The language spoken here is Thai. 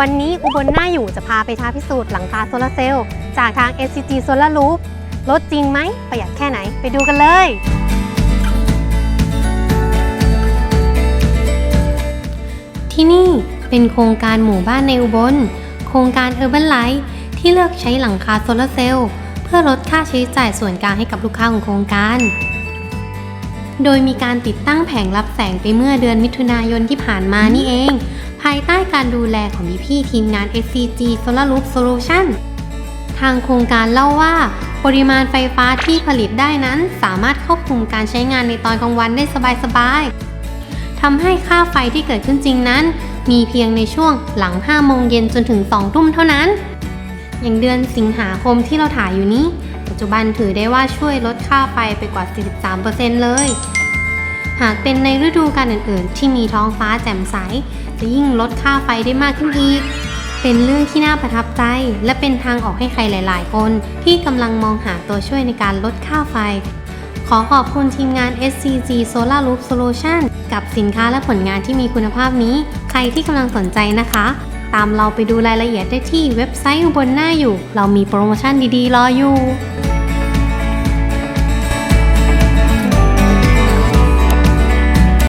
วันนี้อุบลหน้าอยู่จะพาไปท้าพิสูจน์หลังคาโซลาร์เซลล์จากทาง SCG Solar Loop ลดจริงไหม ประหยัดแค่ไหนไปดูกันเลย ที่นี่เป็นโครงการหมู่บ้านในอุบล โครงการ Urban Light ที่เลือกใช้หลังคาโซลาร์เซลล์เพื่อลดค่าใช้จ่ายส่วนกลางให้กับลูกค้าของโครงการ โดยมีการติดตั้งแผงรับแสงไปเมื่อเดือนมิถุนายนที่ผ่านมานี่เองายใต้การดูแลของพี่ทีมงาน SCG Solar Loop Solution ทางโครงการเล่าว่า ปริมาณไฟฟ้าที่ผลิตได้นั้น สามารถควบคุมการใช้งานในตอนกลางวันได้สบายๆทำให้ค่าไฟที่เกิดขึ้นจริงนั้น มีเพียงในช่วงหลัง 5 โมงเย็นจนถึง 2 ทุ่มเท่านั้น อย่างเดือนสิงหาคมที่เราถ่ายอยู่นี้ ปัจจุบันถือได้ว่าช่วยลดค่าไฟไปกว่า 43%เลย หากเป็นในฤดูกาลอื่น ๆ ที่มีท้องฟ้าแจ่มใส จะยิ่งลดค่าไฟได้มากขึ้นอีก เป็นเรื่องที่น่าประทับใจ และเป็นทางออกให้ใครหลาย ๆ คน ที่กำลังมองหาตัวช่วยในการลดค่าไฟ ขอขอบคุณทีมงาน SCG Solar Loop Solution กับสินค้าและผลงานที่มีคุณภาพนี้ ใครที่กำลังสนใจนะคะ ตามเราไปดูรายละเอียดได้ที่เว็บไซต์บนหน้าอยู่ เรามีโปรโมชั่นดี ๆ รออยู่